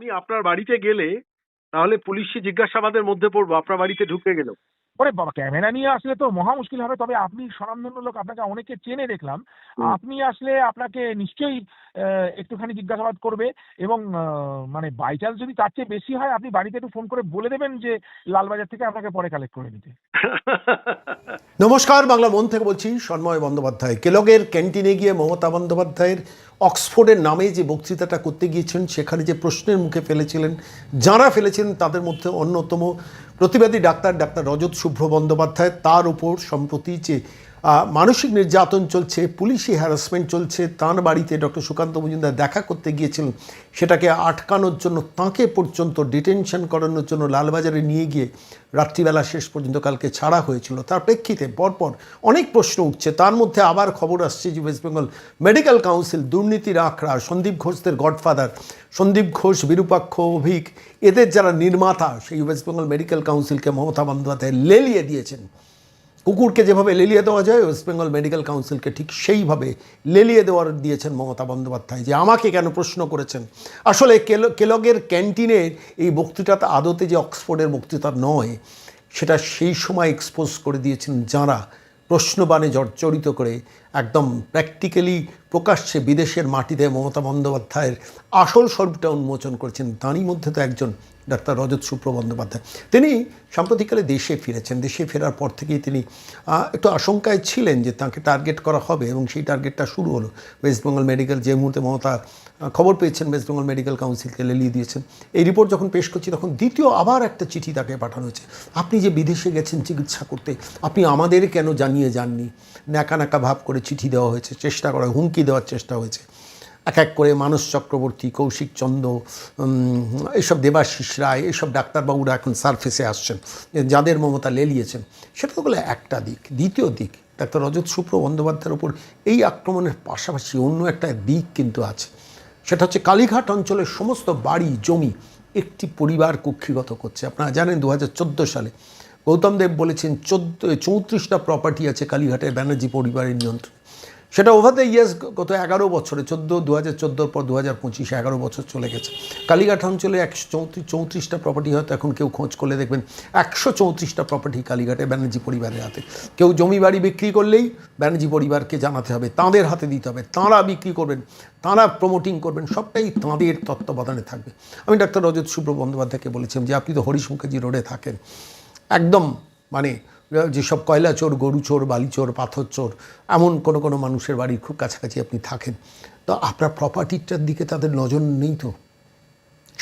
আমি আপনার বাড়িতে গেলে তাহলে পুলিশি জিজ্ঞাসাবাদের মধ্যে পড়ব আপনার বাড়িতে ঢুকে গেল ওরে বাবা ক্যামেরা নিয়ে আসলে তো মহা মুশকিল হবে তবে আপনি স্বনামধন্য লোক আপনাকে অনেকে চেনে দেখলাম। আপনি আসলে আপনাকে নিশ্চয়ই একটুখানি জিজ্ঞাসাবাদ করবে এবং আহ, মানে বাই চান্স যদি তার চেয়ে বেশি হয় আপনি বাড়িতে একটু ফোন করে বলে দেবেন যে লালবাজার থেকে আপনাকে পরে কালেক্ট করে নিতে নমস্কার বাংলা মন থেকে বলছি সন্ময় বন্দ্যোপাধ্যায় কেলগের ক্যান্টিনে গিয়ে মমতা বন্দ্যোপাধ্যায়ের অক্সফোর্ডের নামে যে বক্তৃতাটা করতে গিয়েছেন সেখানে যে প্রশ্নের মুখে ফেলেছিলেন, যারা ফেলেছিলেন, তাদের মধ্যে অন্যতম প্রতিবাদী ডাক্তার ডাক্তার রজত শুভ্র বন্দ্যোপাধ্যায় তার উপর সম্প্রতি যে মানসিক নির্যাতন চলছে, পুলিশি হ্যারাসমেন্ট চলছে। তাঁর বাড়িতে ডক্টর সুকান্ত মজুমদার দেখা করতে গিয়েছিলেন। সেটাকে আটকানোর জন্য, তাঁকে পর্যন্ত ডিটেনশন করানোর জন্য লালবাজারে নিয়ে গিয়ে রাত্রিবেলা শেষ পর্যন্ত কালকে ছাড়া হয়েছিল। তার প্রেক্ষিতে পরপর অনেক প্রশ্ন উঠছে। তার মধ্যে আবার খবর আসছে যে ওয়েস্ট বেঙ্গল মেডিকেল কাউন্সিল দুর্নীতির আখড়া, সন্দীপ ঘোষদের গডফাদার সন্দীপ ঘোষ, বিরূপাক্ষ, অভিক, এদের যারা নির্মাতা, সেই ওয়েস্ট বেঙ্গল মেডিকেল কাউন্সিলকে মমতা বন্দ্যোপাধ্যায় লেলিয়ে দিয়েছেন। কুকুরকে যেভাবে লেলিয়ে দেওয়া যায় ওয়েস্ট বেঙ্গল মেডিকেল কাউন্সিলকে ঠিক সেইভাবে লেলিয়ে দেওয়ার দিয়েছেন মমতা বন্দ্যোপাধ্যায় যে আমাকে কেন প্রশ্ন করেছেন। আসলে কেল, কেলগের ক্যান্টিনের এই বক্তৃতাটা আদতে যে অক্সফোর্ডের বক্তৃতা নয়, সেটা সেই সময় এক্সপোজ করে দিয়েছেন যাঁরা প্রশ্নবাণে জর্জরিত করে একদম প্র্যাকটিক্যালি প্রকাশ্যে বিদেশের মাটিতে মমতা বন্দ্যোপাধ্যায়ের আসল স্বরূপটা উন্মোচন করেছেন। তারই মধ্যে তো একজন ডাক্তার রজত সুপ্র বন্দ্যোপাধ্যায় তিনি সাম্প্রতিককালে দেশে ফিরেছেন। দেশে ফেরার পর থেকেই তিনি একটু আশঙ্কায় ছিলেন যে তাকে টার্গেট করা হবে এবং সেই টার্গেটটা শুরু হলো। ওয়েস্ট বেঙ্গল মেডিকেল যে মুহূর্তে মমতা খবর পেয়েছেন, ওয়েস্ট বেঙ্গল মেডিকেল কাউন্সিলকে লেলিয়ে দিয়েছেন। এই রিপোর্ট যখন পেশ করছি, তখন দ্বিতীয় আবার একটা চিঠি তাকে পাঠানো হয়েছে। আপনি যে বিদেশে গেছেন চিকিৎসা করতে, আপনি আমাদের কেন জানিয়ে যাননি? ন্যাকা ন্যাকা ভাব করে চিঠি দেওয়া হয়েছে, চেষ্টা করা, হুমকি দেওয়ার চেষ্টা হয়েছে। এক এক করে মানস চক্রবর্তী কৌশিক চন্দ্র উম, এইসব দেবাশিস রায় এইসব ডাক্তারবাবুরা এখন সারফেসে আসছেন যাদের মমতা লেলিয়েছেন। সেটা তো একটা দিক। দ্বিতীয় দিক ডাক্তার রজত সুপ্র বন্দ্যোপাধ্যায়ের ওপর এই আক্রমণের পাশাপাশি অন্য একটা দিক কিন্তু আছে। সেটা হচ্ছে কালীঘাট অঞ্চলের সমস্ত বাড়ি জমি একটি পরিবার কুক্ষিগত করছে। আপনারা জানেন দু হাজার চোদ্দ সালে গৌতম দেব বলেছেন চোদ্দ চৌত্রিশটা প্রপার্টি আছে কালীঘাটের ব্যানার্জি পরিবারের নিয়ন্ত্রণ। সেটা ওভার দ্য ইয়ার্স গত এগারো বছরে, চোদ্দ দু হাজার চোদ্দোর পর দু হাজার পঁচিশে এগারো বছর চলে গেছে। কালীঘাট অঞ্চলে একশো চৌত্রিশ, চৌত্রিশটা প্রপার্টি হয়তো এখন কেউ খোঁজ করলে দেখবেন একশো চৌত্রিশটা প্রপার্টি কালীঘাটে ব্যানার্জি পরিবারের হাতে। কেউ জমি বাড়ি বিক্রি করলেই ব্যানার্জি পরিবারকে জানাতে হবে, তাঁদের হাতে দিতে হবে, তাঁরা বিক্রি করবেন, তাঁরা প্রমোটিং করবেন, সবটাই তাঁদের তত্ত্বাবধানে থাকবে। আমি ডাক্তার রজত শুভ্র বন্দ্যোপাধ্যায়কে বলেছিলাম যে, আপনি তো হরিশ মুখার্জি রোডে থাকেন। একদম মানে যেসব কয়লা চোর, গরু চোর, বালি চোর, পাথর চোর, এমন কোনো কোনো মানুষের বাড়ির খুব কাছাকাছি আপনি থাকেন। তো আপনার প্রপার্টিটার দিকে তাদের নজর নেই তো?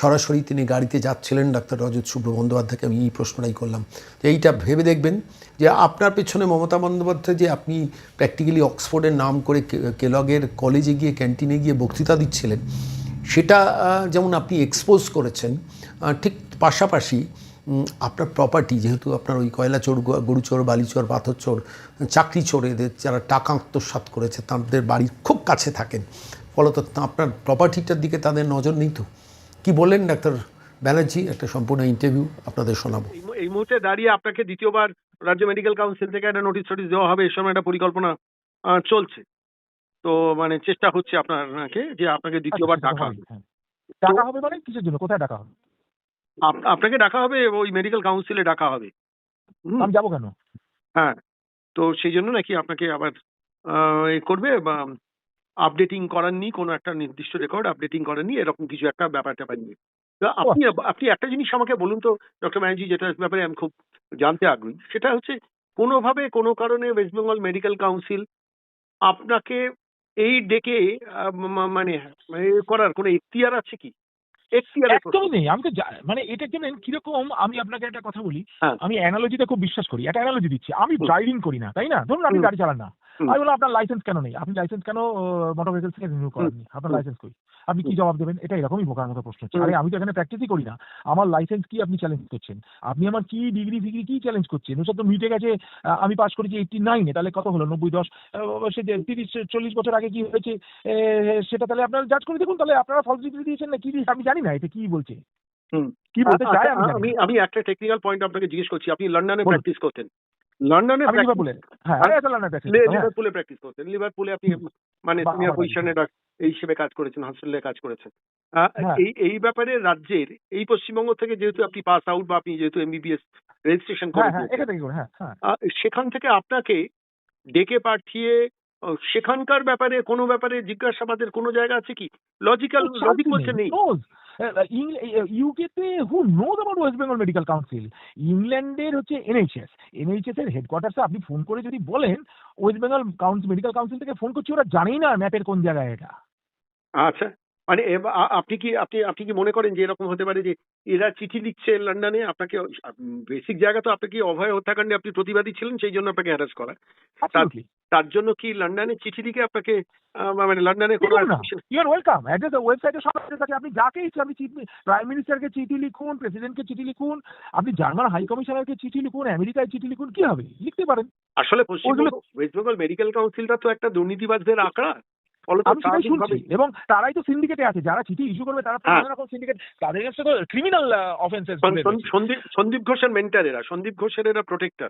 সরাসরি তিনি গাড়িতে যাচ্ছিলেন, ডাক্তার রজত শুভ্র বন্দ্যোপাধ্যায়কে আমি এই প্রশ্নটাই করলাম। যে এইটা ভেবে দেখবেন যে আপনার পেছনে মমতা বন্দ্যোপাধ্যায় যে আপনি প্র্যাকটিক্যালি অক্সফোর্ডের নাম করে কেলগের কলেজে গিয়ে ক্যান্টিনে গিয়ে বক্তৃতা দিচ্ছিলেন। সেটা যেমন আপনি এক্সপোজ করেছেন ঠিক পাশাপাশি আপনার প্রপার্টি যেহেতু আপনার ওই কয়লা চোর গরু চোর বালি চোর পাথর চোর চাকরি চোর এদের যারা টাকা আত্মসাৎ করেছে তাদের বাড়ির খুব কাছে থাকেন। ফলত আপনার প্রপার্টিটার দিকে তাদের নজর নেই তো? কি বললেন ডাক্তার ব্যানার্জি? একটা সম্পূর্ণ ইন্টারভিউ আপনাদের শোনাবো। এই মুহূর্তে দাঁড়িয়ে আপনাকে দ্বিতীয়বার রাজ্য মেডিকেল কাউন্সিল থেকে একটা নোটিশ ফটিস দেওয়া হবে। এই সময় একটা পরিকল্পনা আহ, চলছে। তো মানে চেষ্টা হচ্ছে আপনাকে যে আপনাকে দ্বিতীয়বার আচ্ছা, ডাকা হবে, হ্যাঁ। ডাকা হবে মানে কিসের জন্য? কোথায় ডাকা হবে? আপনাকে ডাকা হবে ওই মেডিকেল কাউন্সিলে ডাকা হবে। আমি যাব কেন? হ্যাঁ। তো সেই জন্য নাকি আপনাকে আবার আহ, এ করবে বা আপডেটিং করাননি কোনো একটা নির্দিষ্ট রেকর্ড আপডেটিং করেননি এরকম কিছু একটা ব্যাপার ট্যাপার নিয়ে। তা আপনি আপনি একটা জিনিস আমাকে বলুন তো ডক্টর ব্যানার্জি যেটার ব্যাপারে আমি খুব জানতে আগ্রহী সেটা হচ্ছে কোনোভাবে কোনো কারণে ওয়েস্ট বেঙ্গল মেডিকেল কাউন্সিল আপনাকে এই ডেকে মানে করার কোনো এখতিয়ার আছে কি। একদমই আমি তো মানে এটা জানেন কীরকম আমি আপনাকে একটা কথা বলি হ্যাঁ। আমি অ্যানালজিটা খুব বিশ্বাস করি একটা অ্যানালজি দিচ্ছি আমি। ড্রাইভিং করি না তাই না ধরুন আমি গাড়ি চালান না। আমি বললাম আপনার লাইসেন্স কেন নেই? আপনি লাইসেন্স কেন মোটর ভেহিকল থেকে রিনিউ করেননি? আপনার লাইসেন্স কই? আপনি কি জবাব দেবেন? এটা এরকমই বোকার মতো প্রশ্ন হচ্ছে। আরে আমি তো এখানে প্র্যাকটিসই করি না। আমার লাইসেন্স কি আপনি চ্যালেঞ্জ করছেন? আপনি আমার কি ডিগ্রি ফিগ্রি কি চ্যালেঞ্জ করছেন? ওসব তো মিটে গেছে। আমি পাস করেছি এইটটি নাইনে তাহলে কত হলো? নব্বই দশ? সে যে তিরিশ চল্লিশ বছর আগে কি হয়েছে? সেটা তাহলে আপনারা জাজ করে দেখুন। তাহলে আপনারা ফলস ডিগ্রি দিয়েছেন না কি দিয়েছে আমি জানি না এটা কি বলছে? হুম। কি বলতে আচ্ছা, চায় আমি আমি একটা টেকনিক্যাল পয়েন্ট আপনাকে জিজ্ঞেস করছি। আপনি লন্ডনে প্র্যাকটিস করতেন। লন্ডনে লিভারপুলে হ্যাঁ লিভারপুলে প্র্যাকটিস করতেন লিভারপুলে আপনি মানে সিনিয়র পজিশনে এই হিসেবে কাজ করেছেন হসপিটালে কাজ করেছেন। হ্যাঁ। এই এই ব্যাপারে রাজ্যের এই পশ্চিমবঙ্গ থেকে যেহেতু আপনি পাস আউট বা আপনি যেহেতু এমবিবিএস রেজিস্ট্রেশন করে হ্যাঁ হ্যাঁ দিয়েছেন, এখান থেকে করে হ্যাঁ হ্যাঁ। আহ, সেখান থেকে আপনাকে ডেকে পাঠিয়ে সেখানকার ব্যাপারে কোনো ব্যাপারে জিজ্ঞাসাবাদের কোনো জায়গা আছে কি? লজিক্যাল লজিক বলছে নেই ইউকেতে who know about West Bengal medical council ইংল্যান্ডের হচ্ছে এনএইচএস এনএইচএস এর হেডকোয়ার্টার্সে আপনি ফোন করে যদি বলেন West Bengal council medical council থেকে ফোন করছি, ওরা জানেই না ম্যাপের কোন জায়গায় এটা। আচ্ছা। মানে আপনি কি আপনি আপনি কি মনে করেন যে এরকম হতে পারে যে এরা চিঠি লিখছে লন্ডনে আপনাকে বেসিক জায়গা তো আপনাকে অভয় হত্যাকাণ্ডে আপনি প্রতিবাদী ছিলেন সেই জন্য আপনাকে হ্যারাস করা। তার জন্য কি লন্ডনে চিঠি লিখে আপনাকে মানে লন্ডনে ইউ আর ওয়েলকাম অ্যাড্রেস ওয়েবসাইটে সব আছে আপনি যাকে ইচ্ছে আপনি চিঠি প্রাইম মিনিস্টারকে চিঠি লিখুন প্রেসিডেন্টকে চিঠি লিখুন আপনি জার্মান হাই কমিশনারকে চিঠি লিখুন আমেরিকায় চিঠি লিখুন কি হবে? লিখতে পারেন। আসলে পশ্চিমবঙ্গ ওয়েস্ট বেঙ্গল মেডিকেল কাউন্সিলটা তো একটা দুর্নীতিবাজদের আঁকড়া। আমি সেটাই শুনছি। এবং তারাই তো সিন্ডিকেটে আছে। যারা চিঠি ইস্যু করবে তারা তো হ্যাঁ। নানা রকম সিন্ডিকেট তাদের কাছে তো ক্রিমিনাল অফেন্সেস সন- সন- সন্দীপ সন্দীপ ঘোষের মেন্টার এরা। সন্দীপ ঘোষের এরা প্রোটেক্টর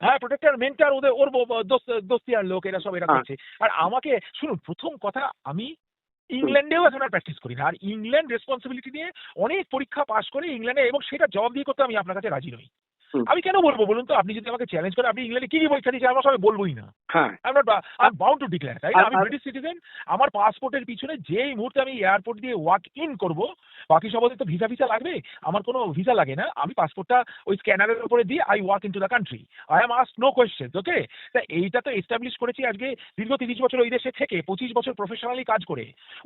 হ্যাঁ প্রোটেক্টর মেন্টার ওদের ওর দোস্তিয়ার লোক এরা সব এরা হ্যাঁ। করছে। আর আমাকে শুনুন প্রথম কথা আমি ইংল্যান্ডেও এখন আর প্র্যাকটিস করি না। আর ইংল্যান্ড রেসপন্সিবিলিটি নিয়ে অনেক পরীক্ষা পাশ করে ইংল্যান্ডে এবং সেটা জবাব দিয়ে করতে আমি আপনার কাছে রাজি নই। আমি কেন বলব বলুন তো? আপনি যদি আমাকে চ্যালেঞ্জ করেন আপনি ইংল্যান্ডে কি কি পরীক্ষা দিয়েছেন আমার সবাই বলবোই না। হ্যাঁ। I not I bound to declare তাই আমি ব্রিটিশ সিটিজেন আমার পাসপোর্টের পিছনে যেই মুহূর্তে আমি এয়ারপোর্ট দিয়ে ওয়াক ইন করব বাকি সব তো ভিসা ভিসা লাগবে আমার কোনো ভিসা লাগে না। আমি পাসপোর্টটা ওই স্ক্যানারের উপরে দিয়ে I walk in to the country I am ask no question okay তা এইটা তো এস্টাবলিশ করেছি আজকে দীর্ঘ তিরিশ বছর ওই দেশে থেকে পঁচিশ বছর প্রফেশনালি কাজ করে।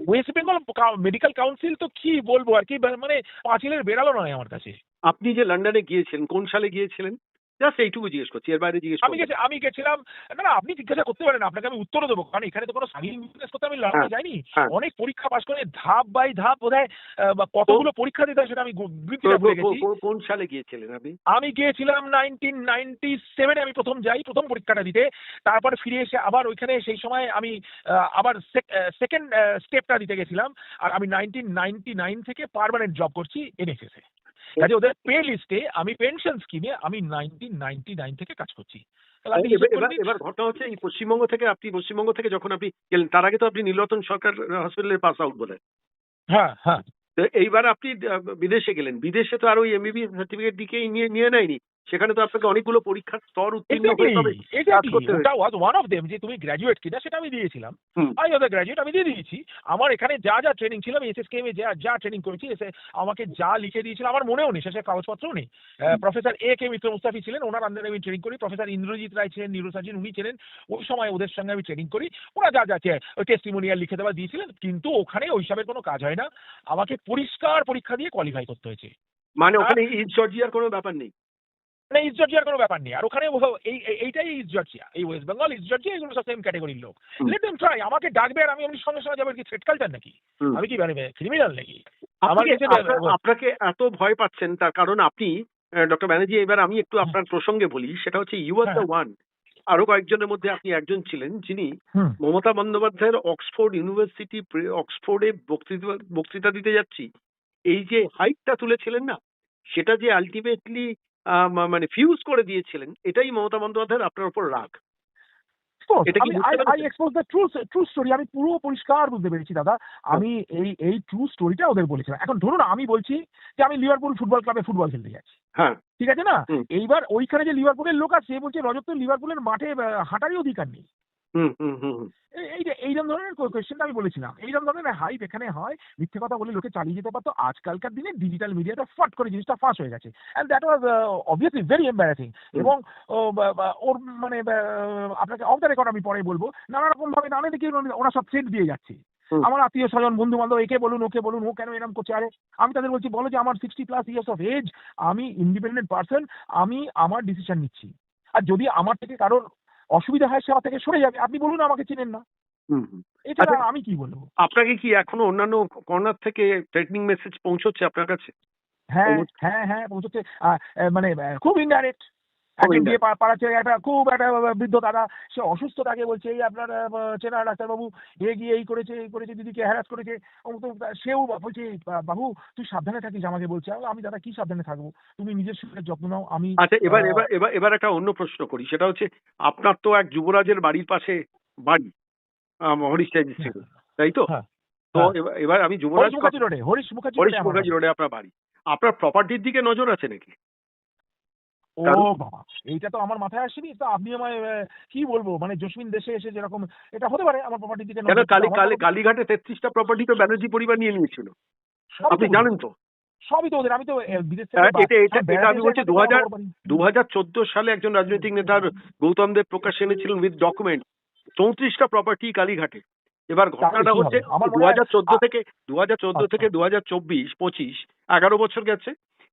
ওয়েস্ট বেঙ্গল মেডিকেল কাউন্সিল তো কি বলব আর কি? মানে পাঁচিলের বেড়ালো নয় আমার কাছে। আপনি যে লন্ডনে গিয়েছিলেন কোন সালে গিয়েছিলেন? জাস্ট এইটুকু জিজ্ঞেস করছি এর বাইরে জিজ্ঞেস আমি গেছি আমি গেছিলাম না না আপনি জিজ্ঞাসা করতে পারেন আপনাকে আমি উত্তরও দেবো কারণ এখানে তো কোনো সাগিন বিজনেস করতে আমি লড়াই হ্যাঁ, যাইনি। হ্যাঁ। অনেক পরীক্ষা পাশ করে ধাপ বাই ধাপ আহ, বা কতগুলো পরীক্ষা দিতে হয় সেটা আমি কোন সালে গিয়েছিলেন আপনি? আমি গিয়েছিলাম নাইনটিন নাইনটি সেভেনে আমি প্রথম যাই প্রথম পরীক্ষাটা দিতে। তারপরে ফিরে এসে আবার ওইখানে সেই সময় আমি আবার সেকেন্ড স্টেপটা দিতে গেছিলাম। আর আমি নাইনটিন নাইনটি নাইন থেকে পার্মানেন্ট জব করছি এনএসএস এ কাজে ওদের পে লিস্টে আমি পেনশন স্কিমে আমি নাইনটিন নাইনটি নাইন থেকে কাজ করছি। এবার ঘটনা হচ্ছে এই পশ্চিমবঙ্গ থেকে আপনি পশ্চিমবঙ্গ থেকে যখন আপনি গেলেন তার আগে তো আপনি নীলরতন সরকার হসপিটালে পাস আউট বলেন হ্যাঁ হ্যাঁ। এইবার আপনি বিদেশে গেলেন। বিদেশে তো আর ওই এমবিবি সার্টিফিকেট দিকেই নিয়ে নিয়ে নেয়নি। সেখানে তো আপনাকে অনেকগুলো পরীক্ষার স্তর উত্তীর্ণ তবে Exactly, exactly. করতে হয়েছে। ওয়াজ ওয়ান অফ দেম যে তুমি গ্র্যাজুয়েট কিনা সেটা আমি দিয়েছিলাম। হুম। আমি ওদের গ্র্যাজুয়েট আমি দিয়ে দিয়েছি। আমার এখানে যা যা ট্রেনিং ছিল আমি এসএসকেএম এ যা যা ট্রেনিং করেছি এসে আমাকে যা লিখে দিয়েছিল আমার মনেও নেই শেষে কাগজপত্রও নেই। প্রফেসর এ কে মিত্র মুস্তাফি ছিলেন ওনার আন্ডারে আমি ট্রেনিং করি প্রফেসর ইন্দ্রজিৎ রায় ছিলেন নিউরোসার্জন উনি ছিলেন ওই সময় ওদের সঙ্গে আমি ট্রেনিং করি। ওরা যা যা ওই টেস্টিমোনিয়াল লিখে দেওয়া দিয়েছিলেন কিন্তু ওখানে ওই সবের কোনো কাজ হয় না। আমাকে পরিষ্কার পরীক্ষা দিয়ে কোয়ালিফাই করতে হয়েছে। মানে ওখানে ইস্ট জর্জিয়ার কোনো ব্যাপার নেই? মানে ইস্ট জর্জিয়ার কোনো ব্যাপার নেই। আর ওখানে এই এই- এইটাই ইস্ট জর্জিয়া এই ওয়েস্ট বেঙ্গল ইস্ট জর্জিয়া এগুলো সব সেম ক্যাটাগরির লোক। লেট দেম ট্রাই আমাকে ডাকবে আর আমি এমনি সঙ্গে সঙ্গে যাব। কি থ্রেট কালচার নাকি? আমি কি মানে ক্রিমিনাল নাকি? আপনাকে- এত ভয় পাচ্ছেন তার কারণ আপনি ডক্টর ব্যানার্জি এবার আমি একটু আপনার প্রসঙ্গে বলি। সেটা হচ্ছে ইউ আর দ্য। ওয়ান আরও কয়েকজনের মধ্যে আপনি একজন ছিলেন যিনি মমতা বন্দ্যোপাধ্যায়ের অক্সফোর্ড ইউনিভার্সিটি অক্সফোর্ডে বক্তৃতা বক্তৃতা দিতে যাচ্ছি। এই যে হাইটটা তুলেছিলেন না সেটা যে আলটিমেটলি মানে ফিউজ করে দিয়েছিলেন এটাই মমতা বন্দ্যোপাধ্যায়ের আপনার উপর রাগ। আমি পুরো পরিষ্কার বুঝতে পেরেছি দাদা। আমি এই এই ট্রু স্টোরিটা ওদের বলেছিলাম। এখন ধরুন আমি বলছি যে আমি লিভারপুল ফুটবল ক্লাবে ফুটবল খেলতে যাচ্ছি। হ্যাঁ। ঠিক আছে না? এইবার ওইখানে যে লিভারপুলের লোক আছে সে বলছে রজত তো লিভারপুলের মাঠে হাঁটারই অধিকার নেই। এইরকম ধরনের কোয়েশ্চেনটা আমি বলেছিলাম এইরকম ধরনের হাইপ এখানে হয় মিথ্যে কথা বলে লোকে চালিয়ে যেতে পারতো আজকালকার দিনে ডিজিটাল মিডিয়াটা ফট করে জিনিসটা ফাঁস হয়ে গেছে। And that was obviously very embarrassing এবং ওর মানে আপনাকে অফ দ্য রেকর্ড আমি পরে বলব নানা রকম ভাবে নানা দিকে ওরা- সব থ্রেট দিয়ে যাচ্ছে। আমার আত্মীয় স্বজন বন্ধু বান্ধব একে বলুন ওকে বলুন ও কেন এরকম করছে? আরে আমি তাদের বলছি বলো যে আমার sixty plus years of age আমি ইন্ডিপেন্ডেন্ট পার্সন আমি আমার ডিসিশন নিচ্ছি। আর যদি আমার থেকে কারোর অসুবিধা হয় সে আমার থেকে সরে যাবে। আপনি বলুন আমাকে চিনেন না। এছাড়া আচ্ছা। আমি কি বলব? আপনাকে কি এখনও অন্যান্য কর্নার থেকে থ্রেটনিং মেসেজ পৌঁছচ্ছে আপনার কাছে? হ্যাঁ হ্যাঁ হ্যাঁ পৌঁছচ্ছে। মানে খুব ইনডাইরেক্ট খুব একজন indirect। দিয়ে পা- পাড়াচ্ছে একটা খুব একটা বৃদ্ধ দাদা সে অসুস্থ তাকে বলছে এই আপনার চেনা ডাক্তারবাবু এ গিয়ে এই করেছে এই করেছে দিদিকে হ্যারাস করেছে। সেও বলছে "বা- বাবু তুই সাবধানে থাকিস আমাকে বলছে আমি দাদা কি সাবধানে থাকব তুমি নিজের শরীরের যত্ন নাও আমি আচ্ছা এবার এবার এবার এবার একটা অন্য প্রশ্ন করি সেটা হচ্ছে আপনার তো এক যুবরাজের বাড়ির পাশে বাড়ি হরিশ থেকে তাই তো হ্যাঁ। তো হ্যাঁ। এবার- আমি যুবরাজ হরিশ মুখার্জি। রোডে আপনার বাড়ি আপনার প্রপার্টির দিকে নজর আছে নাকি ও বাবা এইটা তো আমার মাথায় আসেনি। তো আপনি আমায় কি বলব? মানে জসমিন দেশে এসে যেরকম এটা হতে পারে আমার প্রপার্টির দিকে কেন কালী কালী কালীঘাটে তেত্রিশটা প্রপার্টি তো ব্যানার্জি পরিবার নিয়ে নিয়েছিল। আপনি জানেন তো? সবই তো ওদের। আমি তো বিদেশ হ্যাঁ, থেকে এটা- এটা- সব বেড়াতে এটা আমি বলছি আমাকে 2000 দু হাজার চোদ্দ সালে একজন রাজনৈতিক নেতার গৌতম দেব প্রকাশ এনেছিলেন উইথ ডকুমেন্ট চৌত্রিশটা প্রপার্টি কালীঘাটে। এবার ঘটনাটা হচ্ছে দু হাজার চোদ্দ থেকে দু হাজার চোদ্দ আচ্ছা। থেকে দু হাজার চব্বিশ পঁচিশ এগারো বছর গেছে।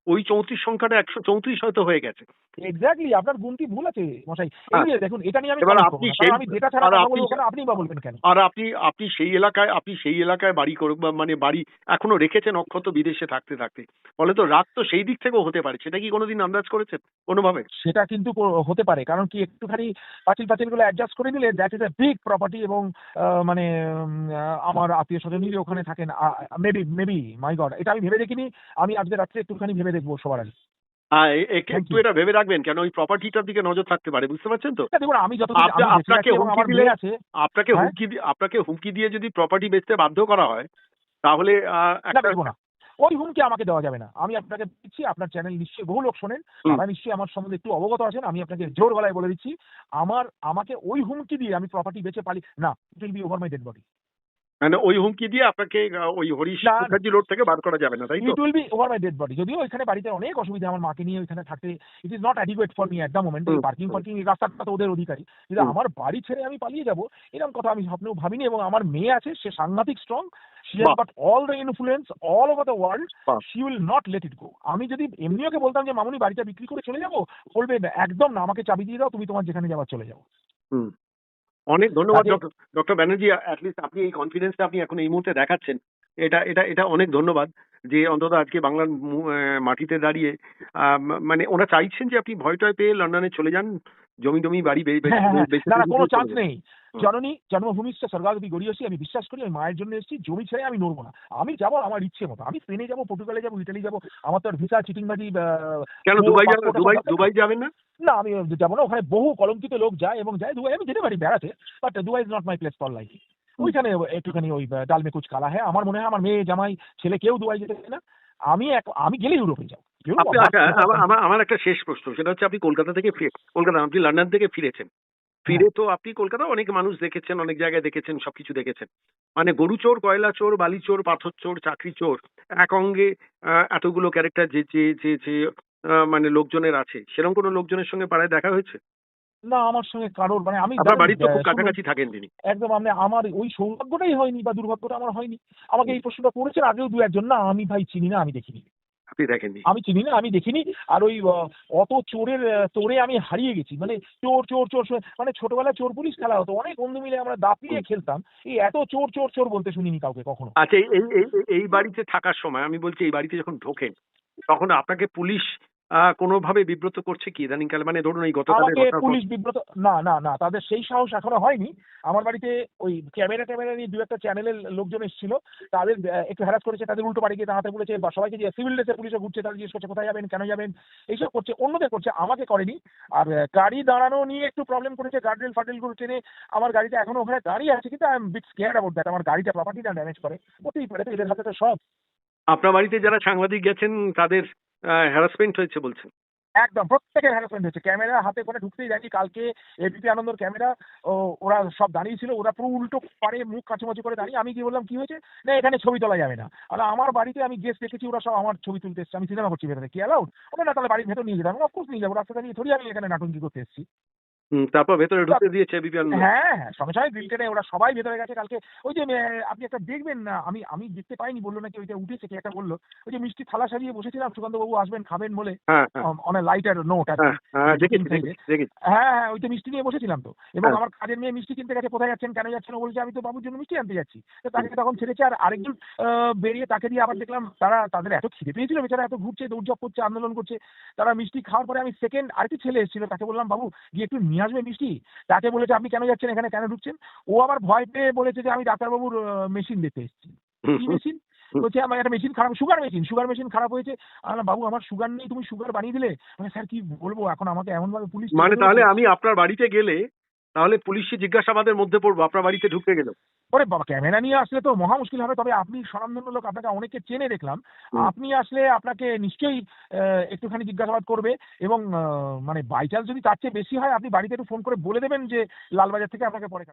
ওই চৌত্রিশ সংখ্যাটা একশো চৌত্রিশ হয়তো হয়ে গেছে। এক্স্যাক্টলি আপনার গুনতি ভুল আছে মশাই। যে দেখুন এটা নিয়ে আমি আপনি আমি ছাড়া আপনি- বলব কেন আপনি বা বলবেন কেন? আর আপনি আপনি সেই এলাকায় আপনি সেই এলাকায় বাড়ি করে বা মানে বাড়ি এখনও রেখেছেন অক্ষত বিদেশে থাকতে থাকতে। ফলে তো রাত তো সেই দিক থেকেও হতে পারে সেটা কি কোনোদিন আন্দাজ করেছেন? কোনোভাবে? সেটা কিন্তু হতে পারে কারণ কি একটুখানি পাঁচিল পাঁচিলগুলো অ্যাডজাস্ট করে নিলে that is a big property এবং মানে আমার আত্মীয় স্বজনই ওখানে থাকেন মেবি মেবি মাই গড এটা আমি ভেবে দেখিনি আমি আজকে রাত্রে একটুখানি ভেবে দেখব সবার আগে। হ্যাঁ একটু এটা ভেবে রাখবেন কেন ওই প্রপার্টিটার দিকে নজর থাকতে পারে বুঝতে পারছেন তো? দেখুন আমি আপনাকে হুমকি দিলে- আপনাকে হ্যাঁ? হুমকি আপনাকে হুমকি দিয়ে যদি প্রপার্টি বেচতে বাধ্য করা হয় তাহলে না ওই হুমকি আমাকে দেওয়া যাবে না। আমি আপনাকে দিচ্ছি আপনার চ্যানেল নিশ্চয়ই বহু লোক শোনেন। হুম। নিশ্চয়ই আমার সম্বন্ধে একটু অবগত আছেন আমি আপনাকে জোর গলায় বলে দিচ্ছি আমার আমাকে ওই হুমকি দিয়ে আমি প্রপার্টি বেচে পালি না it will be over my dead body মানে ওই হুমকি দিয়ে আপনাকে ওই হরিশ। মুখার্জি রোড থেকে বার করা যাবে না তাই তো it will be over my dead body যদিও এখানে বাড়িতে অনেক অসুবিধা আমার মাকে নিয়ে ওইখানে থাকতে it is not adequate for me at the moment parking. Parking রাস্তাটা তো ওদের অধিকারী কিন্তু আমার বাড়ি ছেড়ে আমি পালিয়ে যাব এরকম কথা আমি স্বপ্নেও ভাবিনি এবং আমার মেয়ে আছে সে সাংঘাতিক strong she has got all the influence all over the world. She will not let it go আমি যদি এমনি ওকে বলতাম যে মামুনি বাড়িটা বিক্রি করে চলে যাব বলবে একদম না আমাকে চাবি দিয়ে দাও তুমি তোমার যেখানে যাবার চলে যাও। অনেক ধন্যবাদ ডক্টর ডক্টর ব্যানার্জি অ্যাটলিস্ট আপনি এই কনফিডেন্সটা আপনি এখন এই মুহূর্তে দেখাচ্ছেন। এটা এটা এটা অনেক ধন্যবাদ। যে অন্তত আজকে বাংলার মাটিতে দাঁড়িয়ে মানে ওরা চাইছেন যে আপনি ভয় টয় পেয়ে লন্ডনে চলে যান জমি জমি বাড়ি হ্যাঁ, হ্যাঁ, হ্যাঁ। কোনো চান্স নেই। জননী জন্মভূমিষ্ঠ স্বর্গাদপি গড়িয়েছি আমি বিশ্বাস করি আমি মায়ের জন্য এসেছি জমি ছেড়ে আমি নড়বো না। আমি যাব আমার ইচ্ছে মতো। আমি স্পেনে যাব পর্তুগালে যাব ইটালি যাব আমার তো আর ভিসা চিটিংবাজি কেন দুবাই দুবাই দুবাই যাবেন না? না আমি যাব না ওখানে বহু কলঙ্কিত লোক যায় এবং যায় দুবাই আমি যেতে পারি বেড়াতে but Dubai is not my place for life ওইখানে একটুখানি ওই ডাল মে কুচ কালা হ্যাঁ আমার মনে হয় আমার মেয়ে জামাই ছেলে কেউ দুবাই যেতে চায় না। আমি এক আমি গেলে ইউরোপে যাব। আচ্ছা, আমার- আমার একটা শেষ প্রশ্ন। সেটা হচ্ছে আপনি কলকাতা থেকে ফিরে কলকাতা আপনি লন্ডন থেকে ফিরেছেন। ফিরে তো আপনি কলকাতা অনেক মানুষ দেখেছেন অনেক জায়গায় দেখেছেন সবকিছু দেখেছেন। মানে গরু চোর কয়লা চোর বালি চোর পাথর চোর চাকরি চোর এক অঙ্গে আহ, এতগুলো ক্যারেক্টার যে যে যে যে আহ, মানে লোকজনের আছে। সেরকম কোনো লোকজনের সঙ্গে পাড়ায় দেখা হয়েছে? না আমার সঙ্গে কারোর মানে আমি আপনার বাড়ির তো খুব কাছাকাছি থাকেন তিনি। একদম আমি আমার ওই সৌভাগ্যটাই হয়নি বা দুর্ভাগ্যটা আমার হয়নি। আমাকে এই প্রশ্নটা করেছেন আগেও দু একজন না আমি ভাই চিনি না আমি দেখিনি। আপনি দেখেননি। আমি চিনি না আমি দেখিনি আর ওই অত চোরের তোরে আমি হারিয়ে গেছি। মানে চোর চোর চোর মানে ছোটবেলায় চোর পুলিশ খেলা হতো অনেক বন্ধু মিলে আমরা দাপিয়ে খেলতাম। এই এত চোর চোর চোর বলতে শুনিনি কাউকে কখনো। আচ্ছা এই এই- বাড়িতে থাকার সময় আমি বলছি এই বাড়িতে যখন ঢোকেন তখন আপনাকে পুলিশ কোনোভাবে বিব্রত করছে কি? ইদানিং কালে মানে ধরুন এই গতকালের পুলিশ বিব্রত না না না তাদের সেই সাহস এখনও হয়নি। আমার বাড়িতে ওই ক্যামেরা ট্যামেরা নিয়ে দু একটা চ্যানেলের লোকজন এসেছিল। তাদের একটু হ্যারাস করেছে তাদের উল্টো বাড়ি গিয়ে দাঁড়াতে বলেছে বা সবাইকে যে সিভিল ড্রেসে পুলিশে ঘুরছে তারা জিজ্ঞেস করছে কোথায় যাবেন কেন যাবেন? এইসব করছে অন্যদের করছে আমাকে করেনি। আর গাড়ি দাঁড়ানো নিয়ে একটু প্রবলেম করেছে গার্ডরেল ফার্ডেলগুলো টেনে আমার গাড়িটা এখনও ওখানে দাঁড়িয়ে আছে কিন্তু I am bit scare about that আমার গাড়িটা প্রপার্টিটা ড্যামেজ করে। হতেই পারে তো এদের হাতে তো সব। আপনার বাড়িতে যারা সাংবাদিক গেছেন তাদের হ্যারাসমেন্ট হয়েছে বলছেন। একদম, প্রত্যেকের হ্যারাসমেন্ট হচ্ছে ক্যামেরা হাতে করে ঢুকতেই জানি কালকে এবিপি আনন্দর ক্যামেরা ওরা সব দাঁড়িয়ে ছিল ওরা পুরো উল্টো পারে, মুখ কাছামাছি করে দাঁড়িয়ে। আমি কি বললাম, কি হয়েছে? না, এখানে ছবি তোলা যাবে না। আর আমার বাড়িতে আমি গেস্ট দেখেছি, ওরা সব আমার ছবি তুলতে এসছে। আমি সিনেমা করছি ভেতরে। কি অ্যালাউড ওরা না, তাহলে বাড়ির ভেতর নিয়ে যেতাম। অফকোর্স নিয়ে যাব। রাস্তা দাঁড়িয়ে থরি আমি এখানে নাটঙ্কি করতে এসেছি। তারপর ভেতরে ঢুকতে দিয়েছে বিপিএল হ্যাঁ হ্যাঁ সঙ্গে সঙ্গে গ্রিল টেনে ওরা সবাই ভেতরে গেছে কালকে। ওই যে আপনি একটা দেখবেন না আমি আমি দেখতে পাইনি বলল নাকি ওইটা উঠেছে কে একটা বলল। ওই যে মিষ্টি থালা সাজিয়ে বসেছিলাম সুকান্ত বাবু আসবেন খাবেন বলে হ্যাঁ লাইটার নোট আর হ্যাঁ হ্যাঁ হ্যাঁ হ্যাঁ ওই তো মিষ্টি নিয়ে বসেছিলাম তো। এবং। আমার কাজের মেয়ে মিষ্টি কিনতে গেছে কোথায় যাচ্ছেন কেন যাচ্ছেন ও বলছে আমি তো বাবুর জন্য মিষ্টি আনতে যাচ্ছি। তো তাকে তখন ছেড়েছে আর আরেকজন বেরিয়ে তাকে দিয়ে আবার দেখলাম তারা তাদের এত খিদে পেয়েছিল বেচারা এত ঘুরছে দৌড়ঝাপ করছে আন্দোলন করছে। তারা মিষ্টি খাওয়ার পরে আমি সেকেন্ড আরেকটি ছেলে এসেছিল তাকে বললাম বাবু গিয়ে একটু নিয়ে আসবে মিষ্টি? তাকে বলেছে আপনি কেন যাচ্ছেন এখানে? কেন ঢুকছেন? ও আবার ভয় পেয়ে বলেছে যে আমি ডাক্তারবাবুর মেশিন দেখতে এসেছি। কি মেশিন বলছে আমার একটা মেশিন খারাপ সুগার মেশিন সুগার মেশিন খারাপ হয়েছে। আমার বাবু আমার সুগার নেই তুমি সুগার বানিয়ে দিলে? মানে স্যার কি বলব? এখন আমাকে এমন ভাবে পুলিশ মানে তাহলে আমি আপনার বাড়িতে গেলে তাহলে পুলিশে জিজ্ঞাসাবাদের মধ্যে পড়ব আপনার বাড়িতে ঢুকে গেল। ওরে বাবা ক্যামেরা নিয়ে আসলে তো মহা মুশকিল হবে তবে আপনি স্বনামধন্য লোক আপনাকে অনেকে চেনে দেখলাম। আপনি আসলে আপনাকে নিশ্চয়ই একটুখানি জিজ্ঞাসাবাদ করবে এবং আহ, মানে বাইচান্স যদি তার চেয়ে বেশি হয় আপনি বাড়িতে একটু ফোন করে বলে দেবেন যে লালবাজার থেকে আপনাকে পরে